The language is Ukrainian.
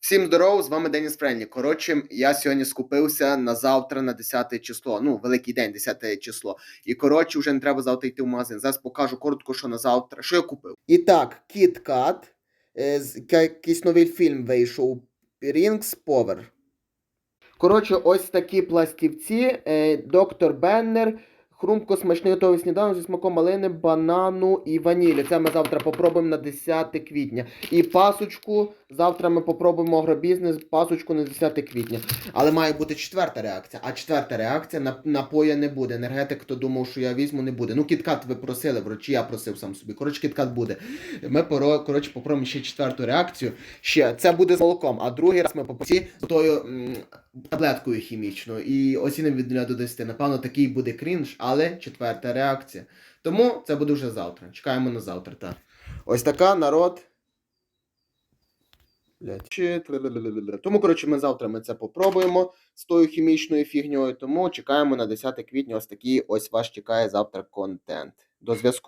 Всім здорово, з вами Деніс Френлі. Коротше, я сьогодні скупився на завтра на 10 число. Ну, великий день, 10 число. І коротше, вже не треба завтра йти в магазин. Зараз покажу коротко, що на завтра. Що я купив? І так, Kat. Е, з- ка- якийсь новий фільм вийшов. Rings Power. Коротше, ось такі пластівці. Е, доктор Беннер. Хрумко смачний готовий сніданок зі смаком малини, банану і ванілі. Це ми завтра попробуємо на 10 квітня. І пасочку. Завтра ми попробуємо агробізнес, пасочку на 10 квітня. Але має бути четверта реакція. А четверта реакція на напоя не буде. Енергетик, хто думав, що я візьму, не буде. Ну, кіткат ви просили, врачі, я просив сам собі. Коротше, кіткат буде. Ми поро- коротше, попробуємо ще четверту реакцію. Ще це буде з молоком, а другий раз ми попробуємо з тою таблеткою хімічною. І оцінимо від 0 до 10. Напевно, такий буде крінж, але четверта реакція. Тому це буде вже завтра. Чекаємо на завтра. Так. Ось така народ. Тому, коротше, ми завтра ми це попробуємо з тою хімічною фігньою. Тому чекаємо на 10 квітня. Ось такий ось вас чекає завтра контент. До зв'язку.